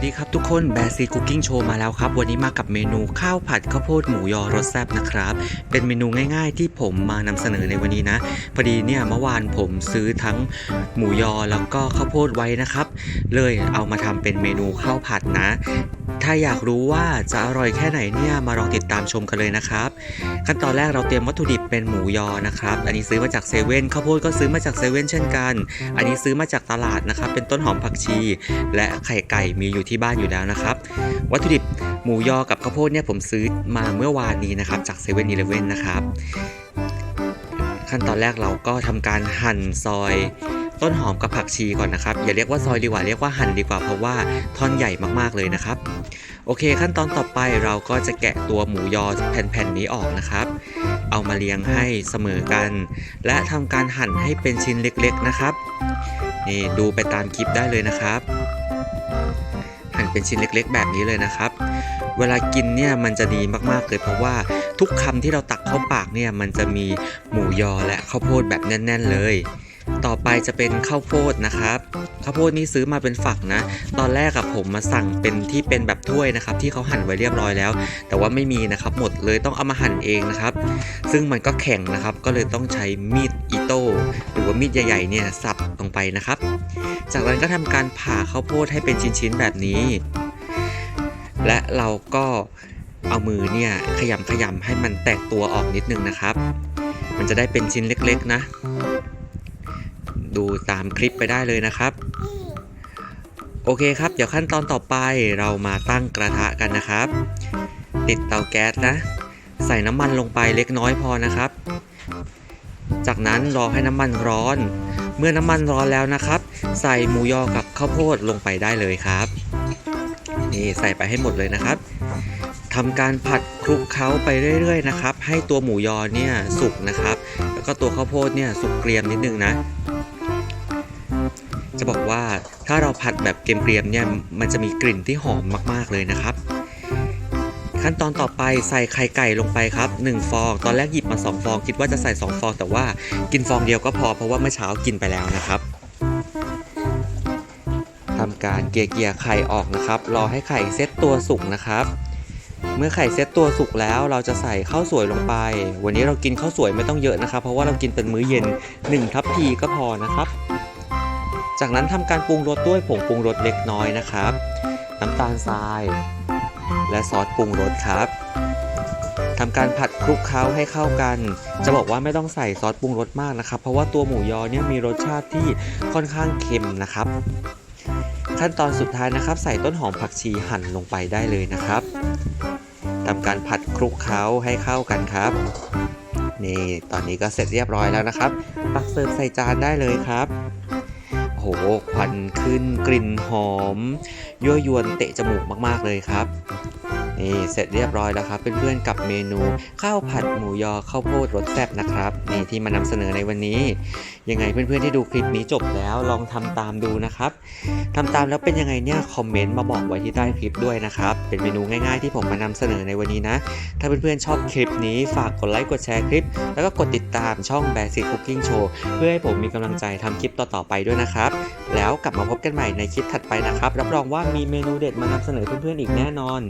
วัสดีครับทุกคนแบซีคุกกิ้งโชว์มาแล้วครับ วันนี้มากับเมนูข้าวผัดข้าวโพดหมูยอรสแซ่บนะครับ เป็นเมนูง่ายๆ ที่ผมมานำเสนอในวันนี้นะ พอดีเนี่ยเมื่อวานผมซื้อทั้งหมูยอแล้วก็ข้าวโพดไว้นะครับ เลยเอามาทำเป็นเมนูข้าวผัดนะ ถ้าอยากรู้ว่าจะอร่อยแค่ไหนเนี่ยมาลองติดตามชมกันเลยนะครับ ขั้นตอนแรกเราเตรียมวัตถุดิบเป็นหมูยอนะครับ อันนี้ซื้อมาจากเซเว่นข้าวโพดก็ซื้อมาจากเซเว่นเช่นกัน อันนี้ซื้อมาจากตลาดนะครับ เป็นต้นหอมผักชี และไข่ไก่มีอยู่ที่บ้านอยู่แล้วนะครับ วัตถุดิบหมูยอกับข้าวโพดเนี่ยผมซื้อมาเมื่อวานนี้นะครับ จากเซเว่นอีเลฟเว่นนะครับ ขั้นตอนแรกเราก็ทำการหั่นซอยต้นหอมกับผักชีก่อนนะครับ อย่าเรียกว่าซอยดีกว่าเรียกว่าหั่นดีกว่าเพราะว่าท่อนใหญ่มากๆเลยนะครับ โอเค ขั้นตอนต่อไปเราก็จะแกะตัวหมูยอแผ่นๆนี้ออกนะครับ เอามาเรียงให้เสมอกัน และทำการหั่นให้เป็นชิ้นเล็กๆนะครับนี่ดูไปตามคลิปได้เลยนะครับ หั่นเป็นชิ้นเล็กๆ แบบนี้เลยนะครับ เวลากินเนี่ยมันจะดีมากๆเลยเพราะว่าทุกคำที่เราตักเข้าปากเนี่ยมันจะมีหมูยอและข้าวโพดแบบแน่น ๆ เลย ต่อไปจะเป็นข้าวโพดนะครับข้าวโพดนี่ซื้อมาเป็นฝักนะ ตอนแรกกับผมมาสั่งเป็นที่เป็นแบบถ้วยนะครับ ที่เขาหั่นไว้เรียบร้อยแล้ว แต่ว่าไม่มีนะครับ หมดเลยต้องเอามาหั่นเองนะครับ ซึ่งมันก็แข็งนะครับ ก็เลยต้องใช้มีดอิโต้หรือว่ามีดใหญ่ๆเนี่ยสับลงไปนะครับ จากนั้นก็ทำการผ่าข้าวโพดให้เป็นชิ้นๆแบบนี้ และเราก็เอามือเนี่ยขยำขยำให้มันแตกตัวออกนิดนึงนะครับ มันจะได้เป็นชิ้นเล็กๆนะ ดูตามคลิปไปได้เลยนะครับ โอเคครับ เดี๋ยวขั้นตอนต่อไปเรามาตั้งกระทะกันนะครับ ติดเตาแก๊สนะ ใส่น้ำมันลงไปเล็กน้อยพอนะครับ จากนั้นรอให้น้ำมันร้อน เมื่อน้ำมันร้อนแล้วนะครับ ใส่หมูยอกับข้าวโพดลงไปได้เลยครับ นี่ใส่ไปให้หมดเลยนะครับทำการผัดคลุกเคล้าไปเรื่อยๆนะครับ ให้ตัวหมูยอเนี่ยสุกนะครับ แล้วก็ตัวข้าวโพดเนี่ยสุกเกรียมนิดนึงนะ จะบอกว่าถ้าเราผัดแบบเกรียมๆเนี่ยมันจะมีกลิ่นที่หอมมากๆเลยนะครับ ขั้นตอนต่อไปใส่ไข่ไก่ลงไปครับ 1 ฟอง ตอนแรกหยิบมา 2 ฟอง คิดว่าจะใส่ 2 ฟอง แต่ว่ากินฟองเดียวก็พอเพราะว่าเมื่อเช้ากินไปแล้วนะครับทำการเกลี่ยไข่ออกนะครับ รอให้ไข่เซตตัวสุกนะครับ เมื่อไข่เซตตัวสุกแล้ว เราจะใส่ข้าวสวยลงไป วันนี้เรากินข้าวสวยไม่ต้องเยอะนะครับ เพราะว่าเรากินเป็นมื้อเย็น1ทัพพีก็พอนะครับ จากนั้นทำการปรุงรสด้วยผงปรุงรสเล็กน้อยนะครับ น้ำตาลทราย และซอสปรุงรสครับทำการผัดคลุกเคล้าให้เข้ากัน จะบอกว่าไม่ต้องใส่ซอสปรุงรสมากนะครับ เพราะว่าตัวหมูยอเนี่ยมีรสชาติที่ค่อนข้างเค็มนะครับ ขั้นตอนสุดท้ายนะครับ ใส่ต้นหอมผักชีหั่นลงไปได้เลยนะครับทำการผัดคลุกเคล้าให้เข้ากันครับ นี่ตอนนี้ก็เสร็จเรียบร้อยแล้วนะครับตักเสิร์ฟใส่จานได้เลยครับ โอ้โหควันขึ้นกลิ่นหอมยั่วยวนเตะจมูกมาก ๆ เลยครับ นี่เสร็จเรียบร้อยแล้วครับเพื่อนๆกับเมนูข้าวผัดหมูยอข้าวโพดรสแซ่บนะครับนี่ที่มานำเสนอในวันนี้ ยังไงเพื่อนๆที่ดูคลิปนี้จบแล้วลองทำตามดูนะครับทำตามแล้วเป็นยังไงเนี่ยคอมเมนต์มาบอกไว้ที่ใต้คลิปด้วยนะครับเป็นเมนูง่ายๆที่ผมมานำเสนอในวันนี้นะ ถ้าเพื่อนๆชอบคลิปนี้ฝากกดไลค์กดแชร์คลิป แล้วก็กดติดตามช่อง b a s i c Cooking Show เพื่อให้ผมมีกำลังใจทำคลิปต่อๆไปด้วยนะครับแล้วกลับมาพบกันใหม่ในคลิปถัดไปนะครับรับรองว่ามีเมนูเด็ดมานำเสนอเพื่อนๆอีกแน่นอน